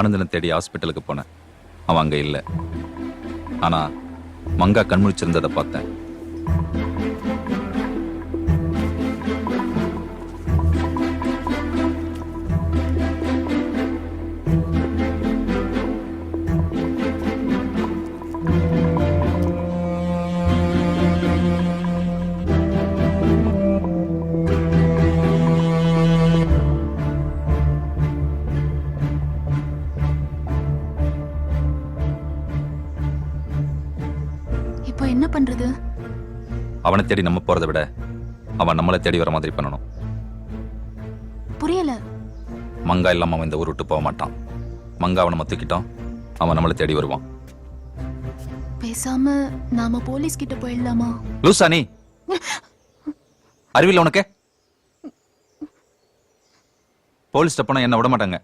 ஆனந்தனை தேடி ஹாஸ்பிட்டலுக்கு போனேன். அவன் அங்கே இல்லை. ஆனா மங்கா கண்முழிச்சிருந்ததை பார்த்தேன். அவனை தேடி நம்ம போறதை விட அவன் நம்மளை தேடி வர மாதிரி பண்ணணும். புரியல. மங்கா இல்லாம அவன் இந்த ஊர் விட்டு போக மாட்டான். மங்கா அவனை தூக்கிட்டோம் அவன் நம்மளை தேடி வருவான். பேசாம நாம போலீஸ் கிட்ட போயிடலாமா? லூசா நீ. அறிவில்லை உனக்கு? போலீஸ்ட்ட போனா என்ன விட மாட்டாங்க.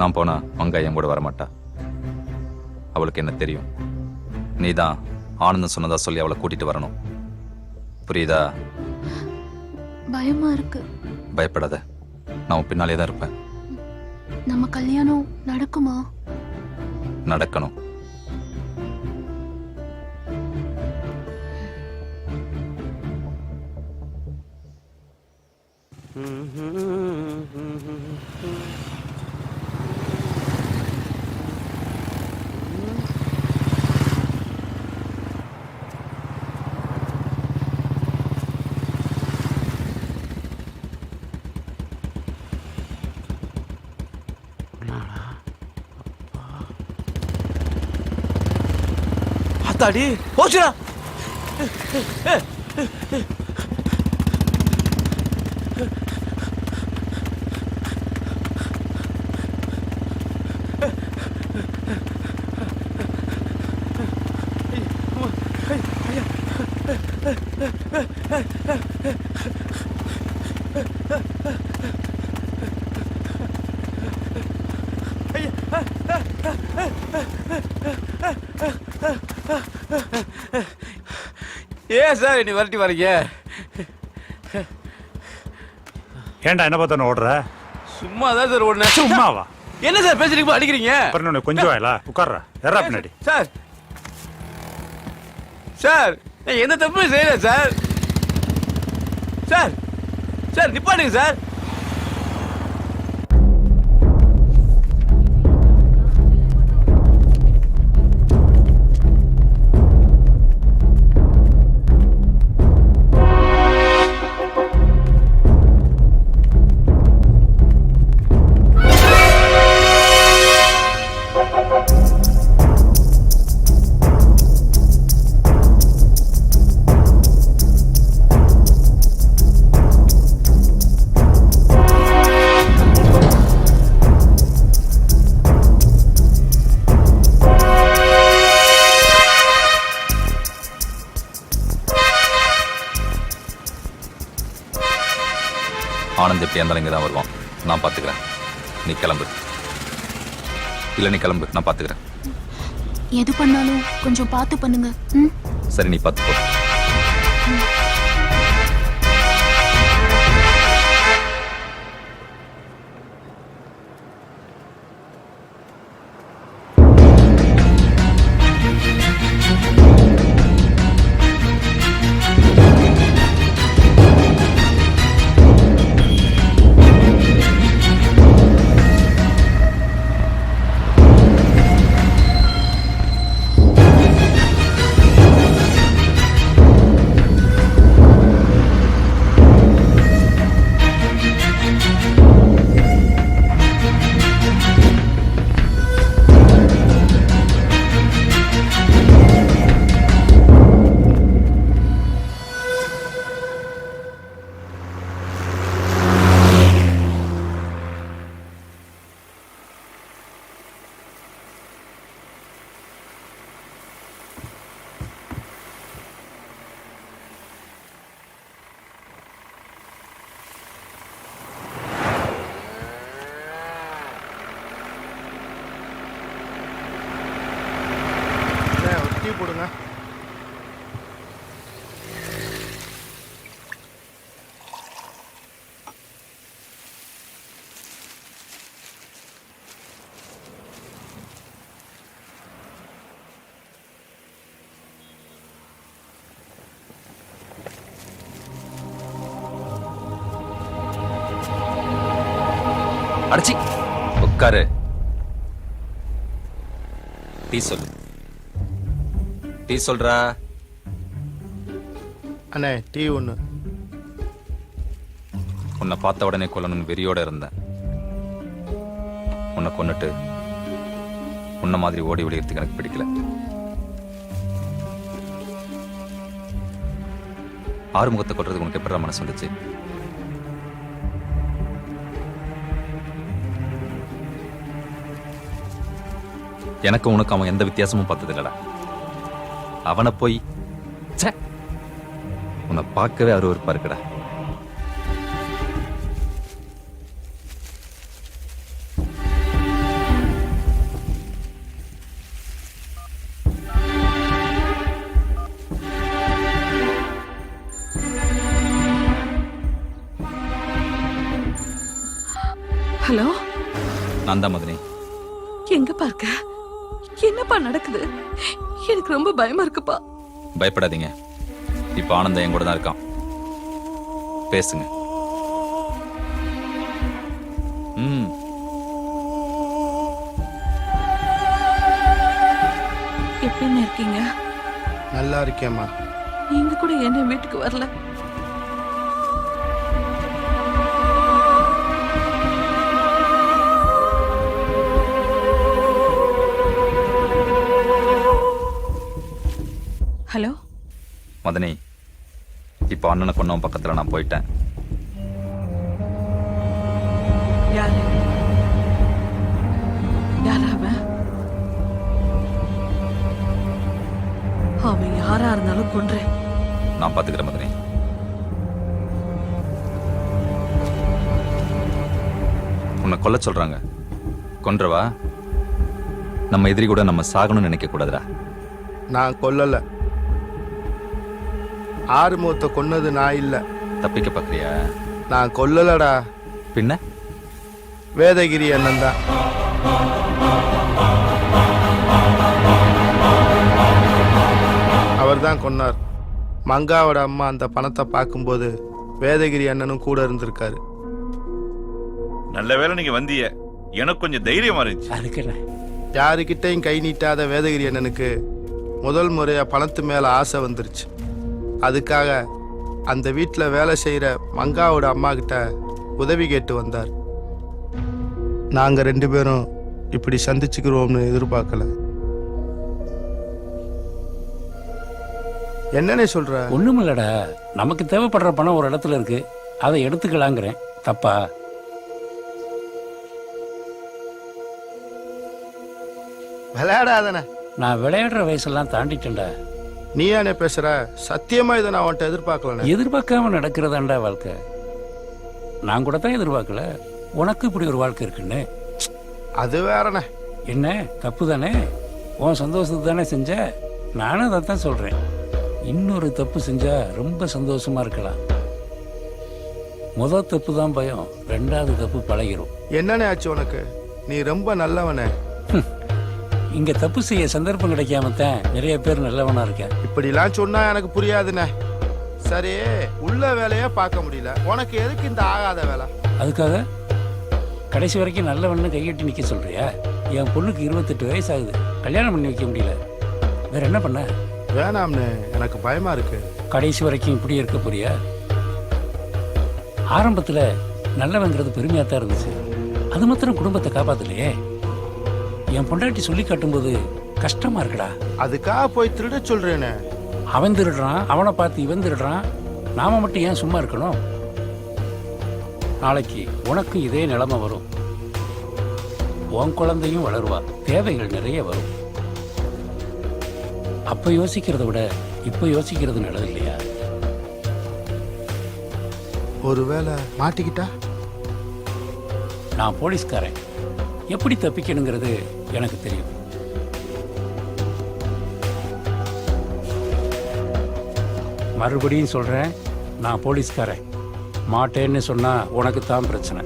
நான் போனா மங்கா என் கூட வரமாட்டா. அவளுக்கு என்ன தெரியும்? நீதான் ஆனந்தம் சொன்னதா சொல்லி அவளை கூட்டிட்டு வரணும். புரியுதா? பயமா இருக்கு. பயப்படாத. நான் பின்னாலே தான் இருப்பேன். நம்ம கல்யாணம் நடக்குமா? நடக்கணும். அத்தாடி போச்சுடா ஏன் சார் நீ வரட்டி வரீங்க ஏன்டா என்ன பார்த்து ஓடுற? சும்மா தான் சார் ஓடுனேன். சும்மாவா? என்ன சார் பேசுறீங்க அடிக்கிறீங்க? உனக்கு கொஞ்சம் வாயிலா? உட்கார்றா. எறா பின்னாடி. சார்? சார் எந்த தப்பும் செய்யல சார். சார் சார் நிப்பாட்டுங்க சார். ஆனந்த் எப்படி இருந்தாலும் இங்கே தான் வருவான். நான் பார்த்துக்கிறேன் நீ கிளம்பு. இல்லை நீ கிளம்பு. நான் பார்த்துக்கிறேன் எது பண்ணாலும் கொஞ்சம் பார்த்து பண்ணுங்க. ம்? சரி நீ பார்த்து போ. அடச்சி. உட்காரு. டீ சொல்லு. டீ சொல்றா. அண்ணே டீ ஒன்று உன்னை பார்த்த உடனே கொல்லணும்னு வெறியோட இருந்தேன். உன்னை கொன்னுட்டு உன்ன மாதிரி ஓடி ஒளியறதுக்கு எனக்கு பிடிக்கல. ஆறுமுகத்தை கொட்டுறதுக்கு உனக்கு எப்படி மனசு வந்துச்சு? எனக்கு உனக்கு அவன் எந்த வித்தியாசமும் பார்த்தது இல்லடா அவனை போய் ச்சே, உன்னை பார்க்கவே அருவருப்பா இருக்குடா. ஹலோ? நான் தான் மதனி. எங்க பார்க்க? என்னப்பா நடக்குது? எனக்கு ரொம்ப பயமா இருக்குப்பா. பயப்படாதீங்க. இப்ப ஆனந்தம் என் கூட தான் இருக்கான். பேசுங்க. ம். எப்படின்னு இருக்கீங்க? நல்லா இருக்கேம்மா. நீங்க கூட என்ன வீட்டுக்கு வரல. ஹலோ? மதனி இப்ப அண்ணனை கொன்னவன் பக்கத்துல நான் போயிட்டேன். யாரு? யார் அவன்? அவன் யாரா இருந்தாலும் கொன்றேன். நான் பாத்துக்கிறேன் மதனி. உன்னை கொல்ல சொல்றாங்க. கொன்றவா? நம்ம எதிரி கூட நம்ம சாகணும்னு நினைக்க கூடாதுடா. நான் கொல்லலை. ஆறுமுகத்தை கொன்னது நான் இல்லை. தப்பிக்க பாக்குறியா நான் கொல்லலடா. பின்ன? வேதகிரி அண்ணன் தான். அவர் தான் கொன்னார். மங்காவோட அம்மா அந்த பணத்தை பார்க்கும்போது வேதகிரி அண்ணனும் கூட இருந்திருக்காரு. நல்ல வேளை நீங்க வந்தீங்க எனக்கு கொஞ்சம் தைரியமா இருந்துச்சு அதுக்கு என்ன யாருக்கிட்டையும் கை நீட்டாத வேதகிரி அண்ணனுக்கு முதல் முறையா பணத்து மேல ஆசை வந்துருச்சு. அதுக்காக அந்த வீட்டில் வேலை செய்கிற மங்காவோட அம்மா கிட்ட உதவி கேட்டு வந்தார். நாங்கள் ரெண்டு பேரும் இப்படி சந்திச்சுக்கிறோம்னு எதிர்பார்க்கல. என்னன்னே சொல்ற? ஒண்ணுமில்லடா. நமக்கு தேவைப்படுற பணம் ஒரு இடத்துல இருக்கு. அதை எடுத்துக்கலாங்கிறேன். தப்பா? விளையாடாதன. நான் விளையாடுற வயசெல்லாம் தாண்டிட்டேன்டா. நீ ஏனே பேசுற? சத்தியமா இதை நான் உன்ட்ட எதிர்பார்க்கலண்ணே. எதிர்பார்க்காம நடக்கிறதாண்டா வாழ்க்கை? நான் கூட தான் எதிர்பார்க்கல. உனக்கு இப்படி ஒரு வாழ்க்கை இருக்குன்னு. அது வேறண்ணே. என்ன? தப்பு தானே? உன் சந்தோஷத்துக்கு தானே செஞ்ச? நானும் அதை தான் சொல்றேன். இன்னொரு தப்பு செஞ்சா ரொம்ப சந்தோஷமா இருக்கலாம். முதல் தப்பு தான் பயம். ரெண்டாவது தப்பு பழகிரும். என்னண்ணே ஆச்சு உனக்கு? நீ ரொம்ப நல்லவனே. இங்க தப்பு செய்ய சந்தர்ப்பம் கிடைக்காம தான் நிறைய பேர் நல்லவனா இருக்கேன். இப்படிலாம் சொன்னா எனக்கு புரியாதுண்ணே. சரி உள்ள வேலையே பார்க்க முடியல. உனக்கு எதுக்கு இந்த ஆகாத வேலை? அதுக்காக கடைசி வரைக்கும் நல்லவன்னு கையெட்டி நிக்க சொல்றியா? என் பொண்ணுக்கு இருபத்தெட்டு வயசு ஆகுது கல்யாணம் பண்ணி வைக்க முடியல. வேற என்ன பண்ண? வேணாம்னு எனக்கு பயமா இருக்கு. கடைசி வரைக்கும் இப்படி இருக்க போறியா? ஆரம்பத்துல நல்லவங்கிறது பெருமையா தான் இருந்துச்சு. அது மாத்திரம் குடும்பத்தை காப்பாத்தலையே. என் பொண்டாட்டி சொல்லி காட்டும்போது கஷ்டமா இருக்குடா. அதுக்காக போய் திருட சொல்றேனே. அவன் திருடுறான் அவனை பார்த்து இவன் திருடுறான். நாம மட்டும் ஏன் சும்மா இருக்கணும்? நாளைக்கு உனக்கு இதே நிலைமை வரும். உன் குழந்தையும் வளருவா. தேவைகள் நிறைய வரும். அப்ப யோசிக்கிறத விட இப்ப யோசிக்கிறது நல்லது இல்லையா? ஒருவேளை மாட்டிக்கிட்டா? நான் போலீஸ்காரன். எப்படி தப்பிக்கணுங்கிறது எனக்கு தெரியும். மறுபடியும் சொல்கிறேன் நான் போலீஸ்காரன். மாட்டேன்னு சொன்னால் உனக்கு தான் பிரச்சனை.